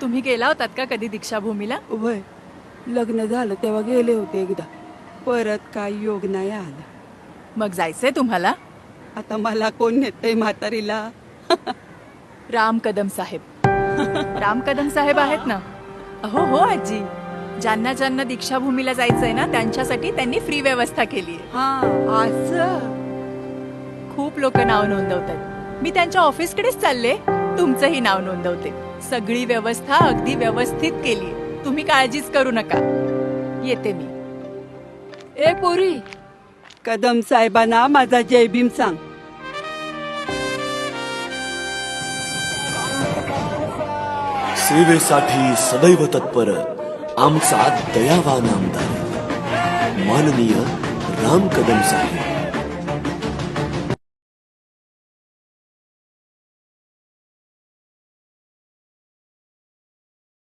तुम्ही गेला होतात का कधी दीक्षाभूमीला? वय लग्न झालं तेव्हा गेले होते एकदा. परत काय योग नाही आला. मग जायचंय तुम्हाला? आता मला कोण नेतय म्हातारीला? राम कदम साहेब. राम कदम साहेब आहेत ना? अहो हो आजी. ज्यांना ज्यांना दीक्षाभूमीला जायचंय ना त्यांच्यासाठी त्यांनी फ्री व्यवस्था केली हा असं? खूप लोक नाव नोंदवतात. मी त्यांच्या ऑफिसकडेच चालले. तुमचंही नाव नोंदवते. सगळी व्यवस्था अगदी व्यवस्थित केली. तुम्ही काळजीच करू नका. येते मी. ए पोरी. कदम साहेबांना माझा जय भीम सांग. सेवेसाठी सदैव तत्पर आमचा दयावान आमदार. माननीय राम कदम साहेब.